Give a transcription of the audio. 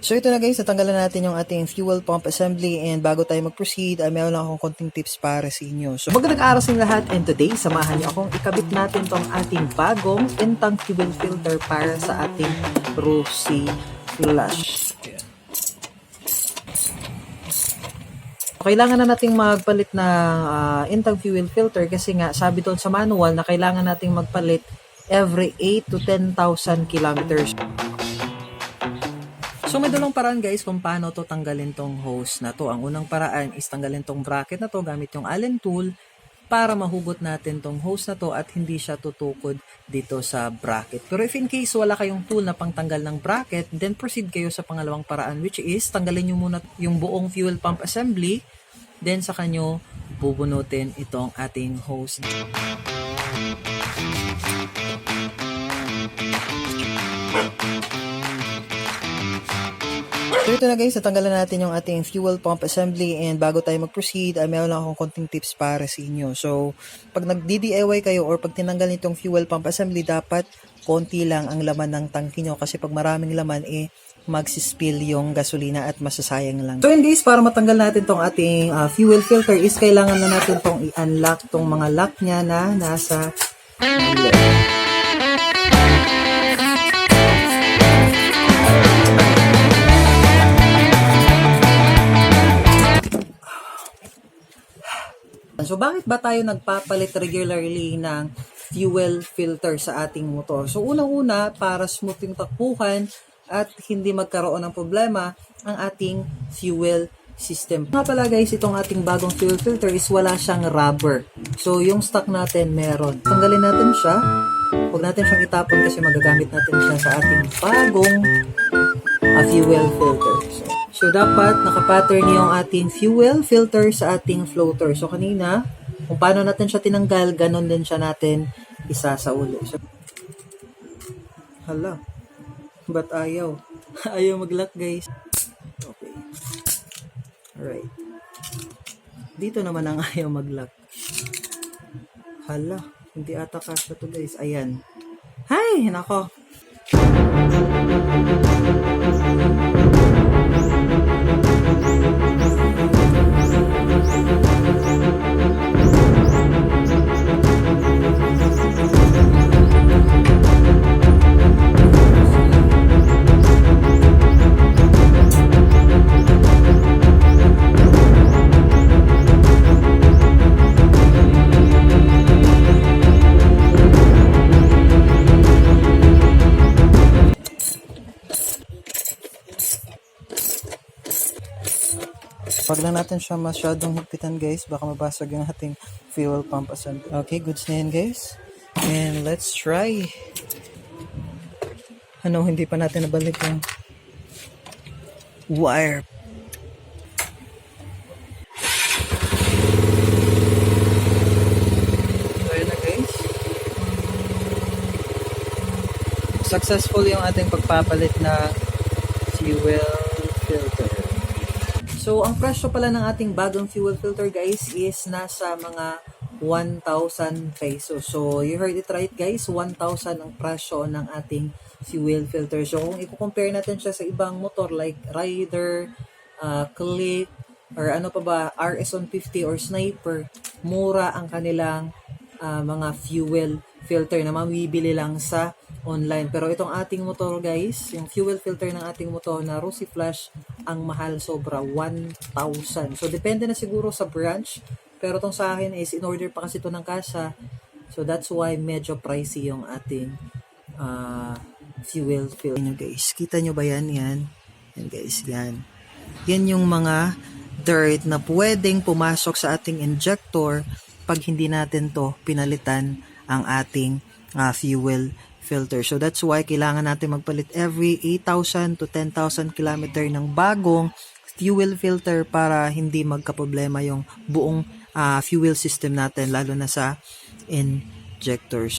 So ito na guys, natanggalan natin yung ating fuel pump assembly and bago tayo mag-proceed, ay meron lang akong konting tips para sa inyo. So magandang araw sa lahat and today, samahan niyo akong ikabit natin tong ating bagong intang fuel filter para sa ating Rosy Flush. Kailangan na nating magpalit ng ah, intang fuel filter kasi nga sabi doon sa manual na kailangan nating magpalit every 8 to 10,000 kilometers. So may dalawang paraan guys kung paano to tanggalin tong hose na to. Ang unang paraan is tanggalin tong bracket na to gamit yung Allen tool para mahugot natin tong hose na to at hindi siya tutukod dito sa bracket. Pero if in case wala kayong tool na pangtanggal ng bracket, then proceed kayo sa pangalawang paraan which is tanggalin nyo muna yung buong fuel pump assembly then sa kanyo bubunutin itong ating hose. So ito na guys, natanggalan natin yung ating fuel pump assembly and bago tayo mag-proceed, ay meron lang akong konting tips para sa inyo. So, pag nag-DIY kayo or pag tinanggal nitong fuel pump assembly, dapat konti lang ang laman ng tangki nyo kasi pag maraming laman, eh, magsispill yung gasolina at masasayang lang. So yun guys, para matanggal natin tong ating ah, fuel filter is kailangan na natin tong i-unlock tong mga lock niya na nasa bakit ba tayo nagpapalit regularly ng fuel filter sa ating motor? So unang-una, para smooth yung takbuhan at hindi magkaroon ng problema ang ating fuel system. Nga pala guys, itong ating bagong fuel filter is wala siyang rubber. So yung stock natin meron. Tanggalin natin siya. Huwag natin siyang itapon kasi magagamit natin siya sa ating bagong uh, fuel filter. So, so dapat nakapattern yung ating fuel filter sa ating floater. So kanina, kung paano natin siya tinanggal, ganon din siya natin isa sa ulo. So, hala, ba't ayaw? ayaw mag-lock guys. Okay. Alright. Dito naman ang ayaw mag-lock. Hala, hindi ata kasya to guys. Ayan. Hay, nako. Pag lang natin siya masyadong higpitan guys, baka mabasag yung ating fuel pump assembly. Okay, goods na yan guys. And let's try. Ano, hindi pa natin nabalik yung wire. Successful yung ating pagpapalit na fuel filter. So, ang presyo pala ng ating bagong fuel filter guys is nasa mga 1,000 pesos. So, you heard it right guys, 1,000 ang presyo ng ating fuel filter. So, kung i-compare natin siya sa ibang motor like Rider, uh, Click, or ano pa ba, RS150 or Sniper, mura ang kanilang ah, mga fuel filter na mabibili lang sa online. Pero itong ating motor guys, yung fuel filter ng ating motor na Rosy Flash, ang mahal sobra, 1,000. So depende na siguro sa branch, pero itong sa akin is in order pa kasi ito ng kasa. So that's why medyo pricey yung ating ah, fuel filter. Yan guys, kita nyo ba yan? Yan. Yan guys, yan. Yan yung mga dirt na pwedeng pumasok sa ating injector pag hindi natin to pinalitan ang ating ah, fuel filter. So that's why kailangan natin magpalit every 8,000 to 10,000 kilometer ng bagong fuel filter para hindi magkaproblema yung buong ah, fuel system natin lalo na sa injectors.